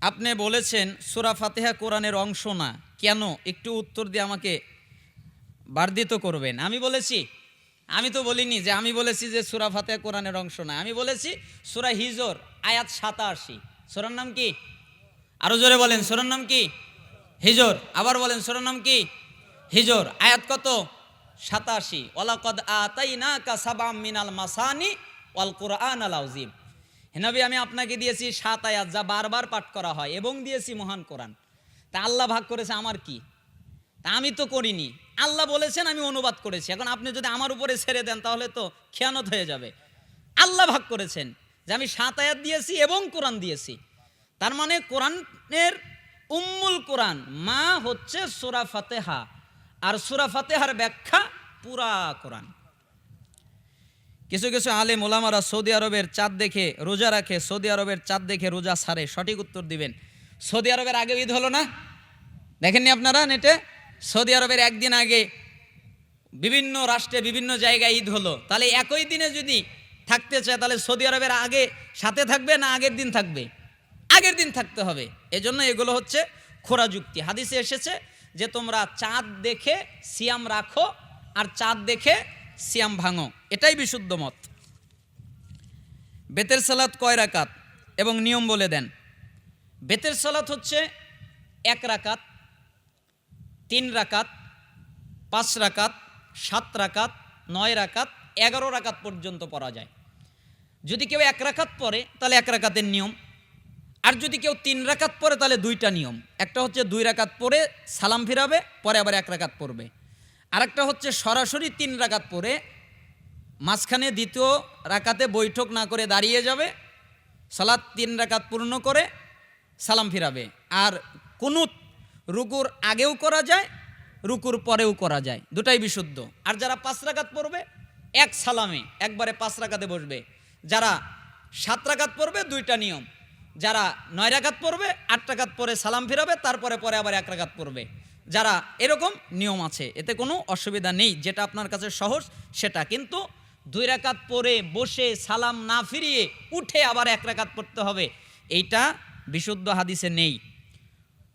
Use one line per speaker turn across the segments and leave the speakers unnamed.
আপনি বলেছেন সুরা ফাতেহা কোরআনের অংশ না। কেন? একটু উত্তর দিয়ে আমাকে বার্ধিত করবেন। আমি বলেছি, আমি তো বলিনি যে আমি বলেছি যে সুরা ফাতেহা কোরআনের অংশ না। আমি বলেছি সুরা হিজর, আয়াত সাতাশি। সুরার নাম কি? আরও জোরে বলেন, সুরার নাম কি? হিজর। আবার বলেন, সুরার নাম কি? হিজর। আয়াত কত? সাতাশি। ওলাকদ আতাই না কা মিনাল মাসানি ওয়াল কোরআন আল আউজিম হেনবি আমি আপনাকে দিয়েছি সাত আয়াত যা বারবার পাঠ করা হয় এবং দিয়েছি মহান কোরআন। তা আল্লাহ ভাগ করেছে আমার কি? তা আমি তো করিনি। আল্লাহ বলেছেন, আমি অনুবাদ করেছি। এখন আপনি যদি আমার উপরে ছেড়ে দেন, তাহলে তো খেয়ানত হয়ে যাবে। আল্লাহ ভাগ করেছেন যে আমি সাত আয়াত দিয়েছি এবং কোরআন দিয়েছি। তার মানে কোরআনের উম্মুল কোরআন, মা হচ্ছে সুরা ফাতেহা। আর সুরা ফাতেহার ব্যাখ্যা পুরা কোরআন। কিছু কিছু আলেম ওলামারা সৌদি আরবের চাঁদ দেখে রোজা রাখে, সৌদি আরবের চাঁদ দেখে রোজা সারে। সঠিক উত্তর দিবেন। সৌদি আরবের আগে ঈদ হলো না? দেখেননি আপনারা নেটে? সৌদি আরবের একদিন আগে বিভিন্ন রাষ্ট্রে বিভিন্ন জায়গায় ঈদ হলো। তাহলে একই দিনে যদি থাকতে চায়, তাহলে সৌদি আরবের আগে সাথে থাকবে না আগের দিন থাকবে? আগের দিন থাকতে হবে। এজন্য এগুলো হচ্ছে খোরা যুক্তি। হাদিসে এসেছে যে তোমরা চাঁদ দেখে সিয়াম রাখো, আর চাঁদ দেখে সিয়াম ভাঙো। এটাই বিশুদ্ধ মত। বেতের সালাত কয় রাকাত? এবং নিয়ম বলে দেন। বেতের সালাত হচ্ছে এক রাকাত, তিন রাকাত, পাঁচ রাকাত, সাত রাকাত, নয় রাকাত, এগারো রাকাত পর্যন্ত পড়া যায়। যদি কেউ এক রাকাত পরে তাহলে এক রাকাতের নিয়ম। আর যদি কেউ তিন রাকাত পরে তাহলে দুইটা নিয়ম। একটা হচ্ছে দুই রাকাত পরে সালাম ফিরাবে, পরে আবার এক রাকাত পড়বে। আরেকটা হচ্ছে সরাসরি তিন রাকাত পরে মাঝখানে দ্বিতীয় রাকাতে বৈঠক না করে দাঁড়িয়ে যাবে সালাদ তিন রাকাত পূর্ণ করে সালাম ফিরাবে। আর কুনুত রুকুর আগেও করা যায়, রুকুর পরেও করা যায়। দুটাই বিশুদ্ধ। আর যারা পাঁচ রাকাত পড়বে, এক সালামে, একবারে পাঁচ রাকাতে বসবে। যারা সাত রাকাত পড়বে, দুইটা নিয়ম। যারা নয় রাকাত পড়বে, আট রাকাত পরে সালাম ফিরাবে, তারপরে পরে আবার এক রাকাত পড়বে। যারা এরকম নিয়ম আছে, এতে কোনো অসুবিধা নেই, যেটা আপনার কাছে সহজ, সেটা। কিন্তু দুই রাকাত পরে বসে সালাম না ফিরিয়ে উঠে আবার এক রাকাত পড়তে হবে, এইটা বিশুদ্ধ হাদিসে নেই।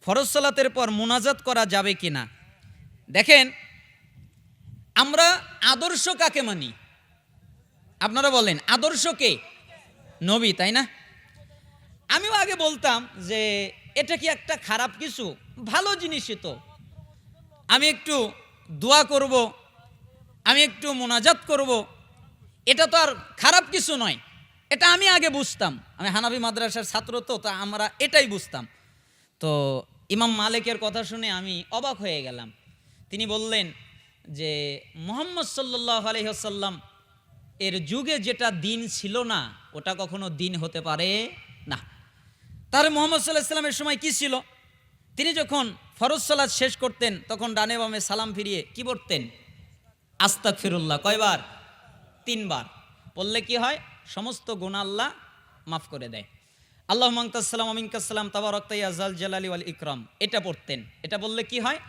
ফরজ সালাতের পর মুনাজাত করা যাবে কি না দেখেন, আমরা আদর্শ কাকে মানি? আপনারা বলেন, আদর্শ কে? নবী, তাই না? আমিও আগে বলতাম যে, এটা কি একটা খারাপ কিছু? ভালো জিনিসই তো। আমি একটু দোয়া করব, আমি একটু মোনাজাত করব, এটা তো আর খারাপ কিছু নয়। এটা আমি আগে বুঝতাম। আমি হানাবি মাদ্রাসার ছাত্র তো, তা আমরা এটাই বুঝতাম। তো ইমাম মালিকের কথা শুনে আমি অবাক হয়ে গেলাম। তিনি বললেন যে, মোহাম্মদ সাল্লাহ আলহ্লাম এর যুগে যেটা দিন ছিল না, ওটা কখনো দিন হতে পারে না। তার মোহাম্মদ সাল্লাহ সাল্লামের সময় কি ছিল? তিনি যখন ফরজ সালাদ শেষ করতেন, তখন ডানে বামে সালাম ফিরিয়ে কি পড়তেন? আস্তাক ফিরুল্লাহ কয়বার? তিনবার। বললে কি হয়? সমস্ত গুণ আল্লাহ মাফ করে দেয়। আল্লাহ মাংতাসাল্লাম আমিনকাসাল্লাম তাবারক্তাই আজাল জালালি আল ইকরাম। এটা পড়তেন। এটা বললে কি হয়?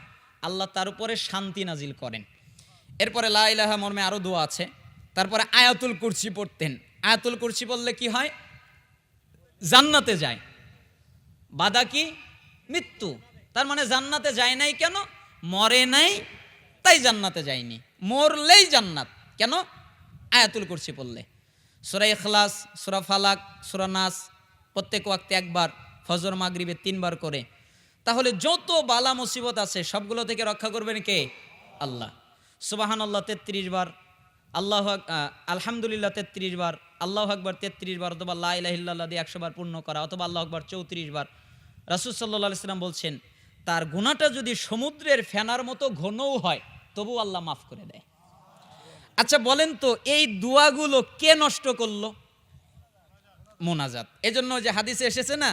আল্লাহ তার উপরে শান্তি নাজিল করেন। এরপরে লা ইলাহা মর্মে আরও দোয়া আছে। তারপরে আয়াতুল কুরসি পড়তেন। আয়াতুল কুরসি বললে কি হয়? জান্নাতে যায়। বাধা কি? মৃত্যু। তার মানে জান্নাতে যায় নাই কেন? মরে নাই, তাই জান্নাতে যায়নি। মরলেই জান্নাত। কেন? আয়াতুল কুরসি পড়লে। সুরা ইখলাস, সুরা ফালাক, সুরা নাস প্রত্যেক ওয়াক্তে একবার, ফজর মাগরিবে তিনবার করে। তাহলে যত বালা মুসিবত আছে, সবগুলো থেকে রক্ষা করবেন কে? আল্লাহ। সুবাহান আল্লাহ তেত্রিশ বার। আল্লাহ আলহামদুলিল্লাহ, তেত্রিশ বার। আল্লাহ আকবার, তেত্রিশ বার। অথবা ইলাহিল্লাহ দিয়ে একশো বার পূর্ণ করা। অথবা আল্লাহ আকবার, চৌত্রিশ বার। রাসুল সাল্লাহ সাল্লাম বলছেন, তার গুণাটা যদি সমুদ্রের ফেনার মতো ঘনও হয় তবু আল্লাহ মাফ করে দেয়। আচ্ছা বলেন তো, এই দোয়াগুলো কে নষ্ট করল? মোনাজাত। এজন্য যে হাদিসে এসেছে না,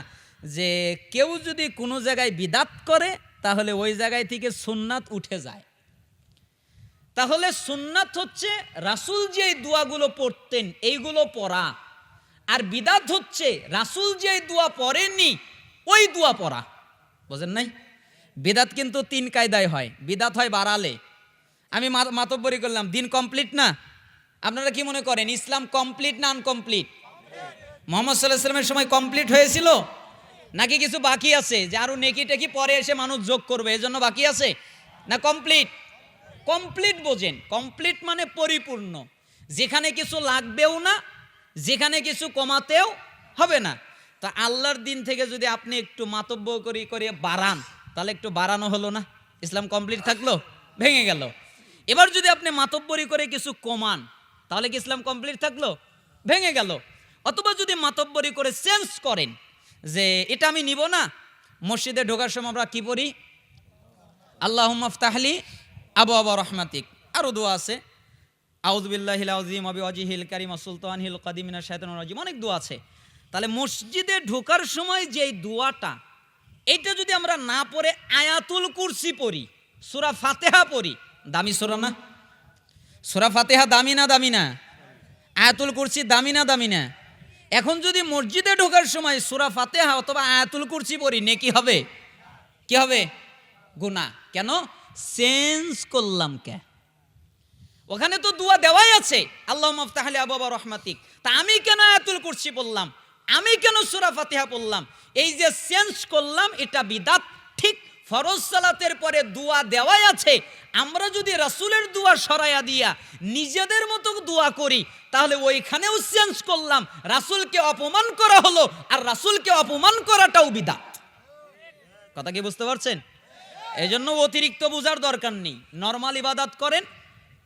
যে কেউ যদি কোনো জায়গায় বিদাত করে, তাহলে ওই জায়গায় থেকে সুন্নাত উঠে যায়। তাহলে সুন্নাত হচ্ছে, রাসুল যে দোয়াগুলো পড়তেন, এইগুলো পড়া। আর বিদাত হচ্ছে, রাসুল যে দোয়া পড়েননি ওই দোয়া পড়া। বোঝেন নাই? বিদাত কিন্তু তিন কায়দায় হয়। বিদাত হয় বাড়ালে। আমি মাতব্বরি করলাম, দিন কমপ্লিট না? আপনারা কি মনে করেন, ইসলাম কমপ্লিট না আনকমপ্লিট? মোহাম্মদ সাল্লাহ সাল্লামের সময় কমপ্লিট হয়েছিল? নাকি কিছু বাকি আছে? যে আরও নেকি টেকি পরে এসে মানুষ যোগ করবে, এজন্য বাকি আছে? না কমপ্লিট? কমপ্লিট বোঝেন। কমপ্লিট মানে পরিপূর্ণ। যেখানে কিছু লাগবেও না, যেখানে কিছু কমাতেও হবে না। তা আল্লাহর দিন থেকে যদি আপনি একটু মাতব্য করি করে বাড়ান, তাহলে একটু বাড়ানো হলো না? ইসলাম কমপ্লিট থাকল? ভেঙে গেল। এবার যদি আপনি মাতব্বরি করে কিছু কমান, তাহলে কি ইসলাম কমপ্লিট থাকল? ভেঙে গেল। অথবা যদি মাতব্বরি করে চেঞ্জ করেন যে এটা আমি নিব না, মসজিদে ঢোকার সময় আমরা কি পড়ি? আল্লাহ তাহলি আবু আবা রহমাতিক। আরও দোয়া আছে। আউজবিল্লাহিল আজিম আবি ওয়াজিহিল কারিম সুলতান হিল কাদিমিনা শায়তান রাজিম। অনেক দোয়া আছে। তাহলে মসজিদে ঢোকার সময় যেই দোয়াটা এইটা যদি আমরা না পড়ে আয়াতুল কুরসি পড়ি, সুরা ফাতেহা পড়ি, দামি সুরা না? সুরা ফাতেহা দামি না দামি না? আয়াতুল কুরসি দামি না দামি না? এখন যদি মসজিদে ঢোকার সময় সুরা ফাতেহা অথবা আয়াতুল কুরসি পড়ি নেকি হবে? কি হবে? গুনাহ। কেন? চেঞ্জ করলাম কে? ওখানে তো দোয়া দেওয়াই আছে। আল্লাহ মফতাহলে আবাবা রহমাতিক। তা আমি কেন আয়াতুল কুরসি পড়লাম? আমি কেন সুরা ফাতিহা পড়লাম? এই যে চেঞ্জ করলাম, এটা বিদাত। ঠিক ফরজ সালাতের পরে দোয়া দেওয়াই আছে। আমরা যদি রাসূলের দোয়া সরাইয়া দিয়া নিজেদের মতো দোয়া করি, তাহলে ওইখানেও চেঞ্জ করলাম। রাসূলকে অপমান করা হলো, আর রাসূলকে অপমান করাটাও বিদাত। কথা কি বুঝতে পারছেন? এই জন্য অতিরিক্ত বোঝার দরকার নেই। নর্মাল ইবাদাত করেন,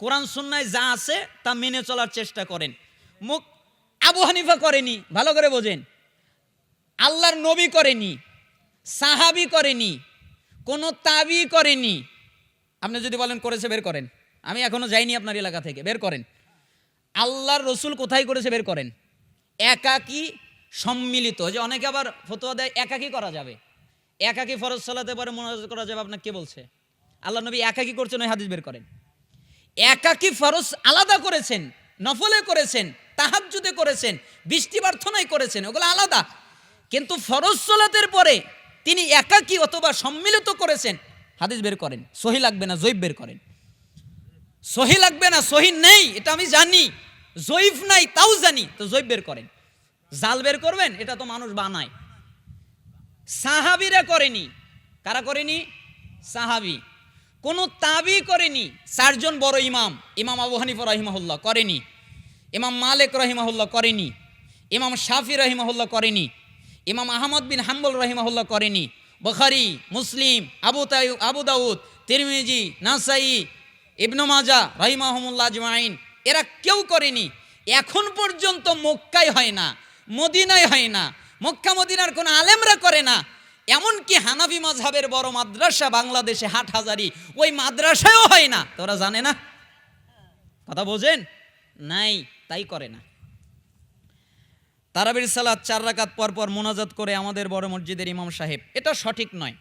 কোরআন সুন্নায় যা আছে তা মেনে চলার চেষ্টা করেন। মুখ আবু হানিফা করেনি, ভালো করে বোঝেন। আল্লাহর নবী করেনি, সাহাবি করেনি, কোনো তাবি করেনি। আপনি যদি বলেন করেছে, বের করেন। আমি এখনও যাইনি আপনার এলাকা থেকে, বের করেন। আল্লাহর রসুল কোথায় করেছে, বের করেন। একাকি সম্মিলিত। যে অনেকে আবার ফতোয়া দেয়, একাকি করা যাবে। একাকি ফরজ সালাতে পরে মনোজ করা যাবে আপনাকে কে বলছে? আল্লাহ নবী একাকি করছেন, ওই হাদিস বের করেন। একাকি ফরজ আলাদা করেছেন, নফলে করেছেন তাহাজ্জুদে করেছেন, বৃষ্টি প্রার্থনায় করেছেন, ওগুলো আলাদা। কিন্তু ফরজ সালাতের পরে তিনি একাকি অথবা সম্মিলিত করেছেন। হাদিস বের করেন, সহি লাগবে না, জৈব বের করেন। সহি লাগবে না, সহি নেই, এটা আমি জানি। জয়ীফ নাই, তাও জানি, তো জৈব বের করেন। জাল বের করবেন, এটা তো মানুষ বানায়। সাহাবিরা করেনি। কারা করেনি? সাহাবি। কোনো তাবি করেনি। চারজন বড় ইমাম ইমাম আবু হানিফা রহিমাহুল্লাহ করেনি। ইমাম মালিক রহিমাহুল্লাহ করেনি, ইমাম শাফি রহিমাহুল্লাহ করেনি, ইমাম আহমদ বিন হাম্বল রহিমাহুল্লাহ করেনি, বখারি, মুসলিম, আবু তাই আবু দাউদ, তিরমিজি, নাসাই, ইবনু মাজা রহিমাহমুল্লাহ আজমাইন, এরা কেউ করেনি। এখন পর্যন্ত মক্কায় হয় না, মদিনায় হয় না, মক্কা মদিনার কোনো আলেমরা করে না। এমনকি হানাফি মাঝহাবের বড় মাদ্রাসা বাংলাদেশে হাট হাজারি ওই মাদ্রাসায়ও হয় না। তোরা জানে না? কথা বোঝেন? নাই, তাই করে না। তারাবির সালাত চার রাকাত পর পর মোনাজাত করে আমাদের বড় মসজিদের ইমাম সাহেব। এটা সঠিক নয়।